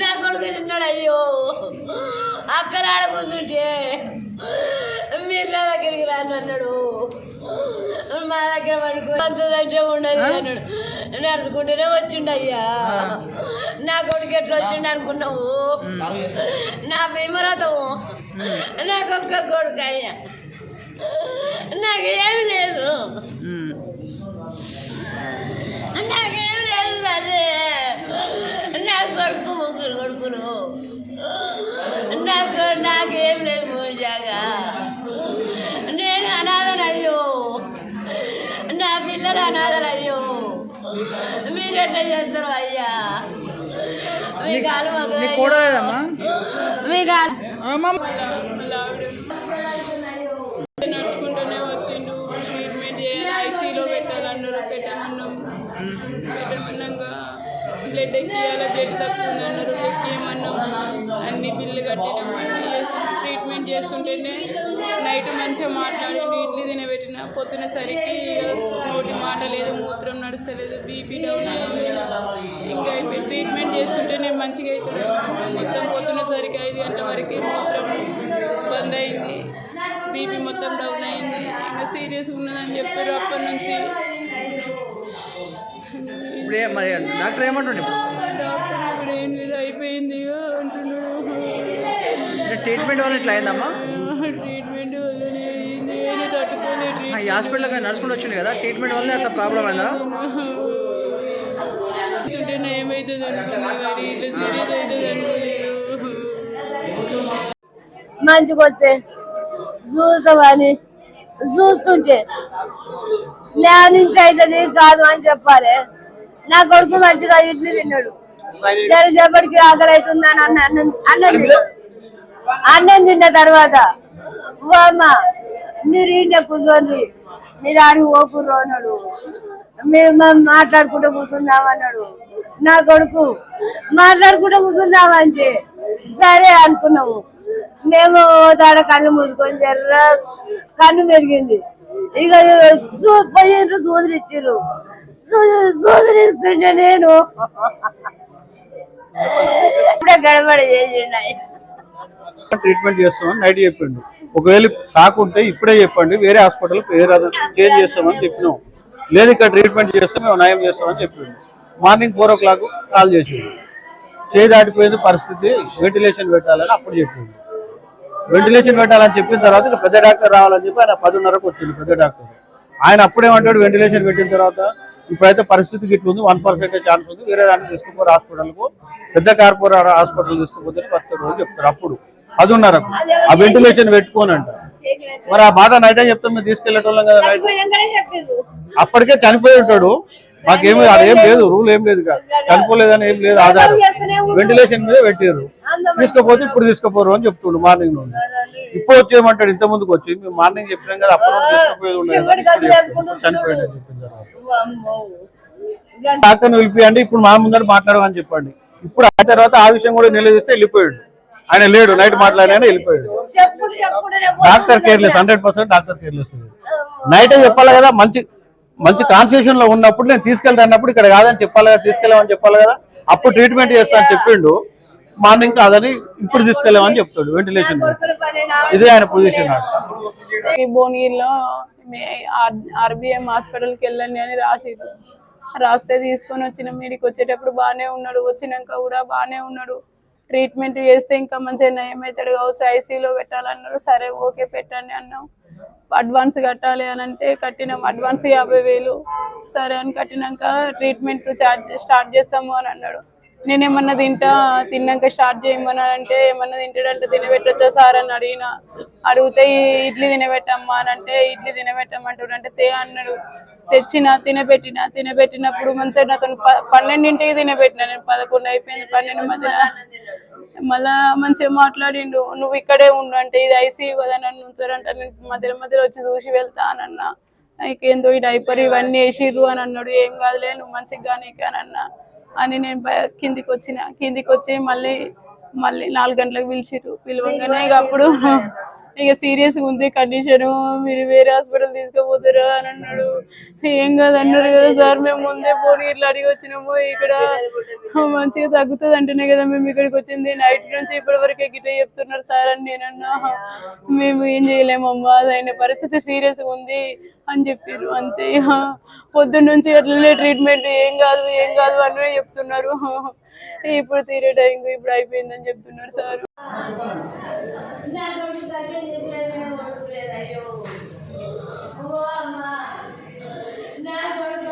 నా కొడుకు తిన్నాడు అయ్యో. అక్కడ ఆడ కూర్చుంటే మీరు నా దగ్గరికి రాను అన్నాడు. మా దగ్గర పడుకో అంత దగ్గర ఉండదు అన్నాడు. నడుచుకుంటూనే వచ్చిండు అయ్యా. నా కొడుకు ఎట్లా వచ్చిండు అనుకున్నావు? నా భీమరథము నాకు ఒక్క కొడుకు అయ్యా. నాకు ఏమి చేస్తారు అయ్యా. మీ కాలు నీ కూడలేదమ్మా మీ కాలు. అమ్మా నడుచుకుంటూనే వచ్చిండు. ట్రీట్మెంట్ చేయాలి. ఐసీలో పెట్టాలన్నారు పెట్టమన్నాం. పెట్టమన్నాక బ్లడ్ ఎక్కియాలి. బ్లడ్ తక్కువ ఉందన్నారు ఎక్కియమన్నాం. అన్ని బిల్లు కట్టినాం. ట్రీట్మెంట్ చేస్తుంటేనే నైట్ మంచిగా మాట్లాడిండు. ఇడ్లీ తినబెట్టిన పొద్దున సరికి నోటి మాట లేదు మూత్రం నడుస్తలేదు బీపీ డౌన్ ట్రీట్మెంట్ చేస్తుంటే నేను మంచిగా అవుతుంది. మొత్తం పొద్దున సరికి ఐదు గంటల వరకు మూత్రం బంద్ అయింది. బీపీ మొత్తం డౌన్ అయింది. ఇంకా సీరియస్గా ఉన్నదని చెప్పారు అప్పటి నుంచి ఇప్పుడు మరి డాక్టర్ ఏమంటుండే ఇప్పుడు? డాక్టర్ ఇప్పుడు ఏం లేదు అయిపోయింది. అంటున్నాడు అంటే ట్రీట్మెంట్ వల్ల ఇట్లా అయిందమ్మా? ట్రీట్మెంట్ వల్లనే అయింది. నేను తట్టుకోలే ఆ, ఈ హాస్పిటల్కి నడుచుకుంటూ వచ్చింది కదా ట్రీట్మెంట్ వల్ల అట్లా ప్రాబ్లం అయిందా? ట్రీట్మెంట్ ఏమవుతుంది అనుకున్నా కానీ ఇట్లా సీరియస్ అవుతుంది అనుకోలేదు మంచిగా వస్తే చూస్తామని చూస్తుంటే నా నుంచి అవుతుంది కాదు అని చెప్పాలి. నా కొడుకు మంచిగా ఇడ్లీ తిన్నాడు. జరసేపటికి ఆకలి అవుతుంది అని అన్న అన్నం అన్నం తిన్నాడు. అన్నం తిన్న తర్వాత మీరు ఈయన కూర్చోండి. మీరు ఆడికి ఓకుర్రు అన్నాడు. మేము మేము మాట్లాడుకుంటూ కూర్చుందాం అన్నాడు. నా కొడుకు. మాట్లాడుకుంటూ కూర్చుందామంటే సరే అనుకున్నాము. మేము తాడ కళ్ళు మూసుకొని జర్ర కన్ను మెరిగింది. ఇక చూ పోయిండ్రు సూదులు సూది- నేను ఇప్పుడే గడబడి చేసిండాయి ట్రీట్మెంట్ చేస్తామని నైట్ చెప్పిండు. ఒకవేళ కాకుంటే ఇప్పుడే చెప్పండి వేరే హాస్పిటల్ వేరే చేంజ్ చేస్తామని చెప్పినాం. లేదు ఇక్కడ ట్రీట్మెంట్ చేస్తే మేము నయం చేస్తామని చెప్పిండు. Morning four o'clock call చేసిండు. చేయి దాటిపోయింది పరిస్థితి వెంటిలేషన్ పెట్టాలని అప్పుడు చెప్పిండు. వెంటిలేషన్ పెట్టాలని చెప్పిన తర్వాత ఇక పెద్ద డాక్టర్ రావాలని చెప్పి ఆయన పదిన్నరకు వచ్చింది పెద్ద డాక్టర్. ఆయన అప్పుడేమంటాడు వెంటిలేషన్ పెట్టిన తర్వాత ఇప్పుడైతే పరిస్థితికి ఇట్లా ఉంది వన్ పర్సెంట్ ఛాన్స్ ఉంది వేరే దాన్ని తీసుకుపోరు హాస్పిటల్కు. పెద్ద కార్పొరేట్ హాస్పిటల్ తీసుకుపోతే పత్తు రోజు చెప్తారు అప్పుడు. పదిన్నరకు. ఆ వెంటిలేషన్ పెట్టుకోనంట. మరి ఆ మాట నైట్ చెప్తాం? మేము తీసుకెళ్ళేటోళ్ళం కదా అప్పటికే చనిపోయి ఉంటాడు. మాకేమి అదేం లేదు రూల్ ఏం లేదు. చనిపోలేదని ఏం లేదు ఆధారం. వెంటిలేషన్ మీద పెట్టారు తీసుకపోతే ఇప్పుడు తీసుకుపోరు అని చెప్తుండు మార్నింగ్ నుండి. ఇప్పుడు వచ్చేయమంటాడు ఇంత ముందుకు వచ్చి? మేము మార్నింగ్ చెప్పినాం కదా అప్పుడు తీసుకుపోయేది చనిపోయాడు అని చెప్పిన తర్వాత. వామ్మో. గంట డాక్టర్ని పిలిపియండి ఇప్పుడు మా ముందర మాట్లాడమని చెప్పండి. ఇప్పుడు ఆ తర్వాత ఆ విషయం కూడా నిలదీస్తే వెళ్ళిపోయాడు. ఆయన లేడు నైట్ మాట్లాడినా వెళ్ళిపోయాడు. Doctor careless hundred percent doctor careless. నైటే చెప్పాలి కదా మంచి మంచి కాన్స్టిట్యూషన్లో ఉన్నప్పుడు నేను తీసుకెళ్తా అన్నప్పుడు ఇక్కడ కాదని చెప్పాలి కదా తీసుకెళ్ళామని చెప్పాలి కదా అప్పుడు ట్రీట్మెంట్ చేస్తా అని చెప్పిండు. మార్నింగ్ కాదని ఇప్పుడు తీసుకెళ్ళామని చెప్తాడు వెంటిలేషన్ ఇదే ఆయన పొజిషన్ ఈ భువనగిరిలో ఆర్బిఎం హాస్పిటల్కి వెళ్ళండి అని రాసిరు రాస్తే తీసుకొని వచ్చిన మీడికి వచ్చేటప్పుడు బాగానే ఉన్నాడు వచ్చినాక కూడా బాగానే ఉన్నాడు. ట్రీట్మెంట్ చేస్తే ఇంకా మంచిగా నయం అవుతాడు కావచ్చు ఐసీలో పెట్టాలన్నారు. సరే ఓకే పెట్టండి అన్నాం. అడ్వాన్స్ కట్టాలి అని అంటే కట్టినాం. అడ్వాన్స్ యాభై వేలు. సరే అని కట్టినాక ట్రీట్మెంట్ స్టార్ట్ చేస్తాము అని అన్నాడు. నేనేమన్నా తింటా తిన్నాక స్టార్ట్ చేయమని అంటే ఏమన్నా తింటాడంటే తినబెట్టొచ్చా సార్ అని అడిగిన. అడిగితే ఇడ్లీ తినబెట్టమ్మా అని అంటే ఇడ్లీ తినబెట్టమంటాడు అంటే తే అన్నాడు. తెచ్చిన తినబెట్టిన తినబెట్టినప్పుడు మంచిగా నాతో పన్నెండింటికి తినబెట్టిన. నేను పదకొండు అయిపోయింది పన్నెండు మధ్యన మళ్ళా మంచిగా మాట్లాడిండు. నువ్వు ఇక్కడే ఉండు అంటే ఇది ఐసీయూ కదా నన్ను ఉంచారంట. నేను మధ్యలో మధ్యలో వచ్చి చూసి వెళ్తా అని అన్నా ఈ డైపర్ ఇవన్నీ వేసిర్రు అని అన్నాడు. ఏం కాదులే నువ్వు మంచిగా నీకు అని అని నేను కిందికి వచ్చిన. కిందికి వచ్చి మళ్ళీ మళ్ళీ నాలుగు గంటలకు పిలిచిర్రు. పిలవగానే అప్పుడు ఇక సీరియస్గా ఉంది కండిషన్ మీరు వేరే హాస్పిటల్ తీసుకుపోతారా అని అన్నాడు. ఏం కాదు అన్నారు కదా సార్ మేము ముందే పోనీ ఇట్లా అడిగి వచ్చినాము ఇక్కడ మంచిగా తగ్గుతుంది అంటేనే కదా మేము ఇక్కడికి వచ్చింది. నైట్ నుంచి ఇప్పటి వరకే గిట్ల చెప్తున్నారు సార్ అని నేనన్నా మేము ఏం చేయలేమమ్మా అదైన పరిస్థితి సీరియస్ ఉంది అని చెప్పారు అంతే. పొద్దున్న నుంచి అట్లనే ట్రీట్మెంట్ ఏం కాదు ఏం కాదు అని చెప్తున్నారు. ఇప్పుడు తీరే టైం ఇప్పుడు అయిపోయిందని చెప్తున్నారు సార్. నా కొడుకు అయ్యో అమ్మ నా కొడుకు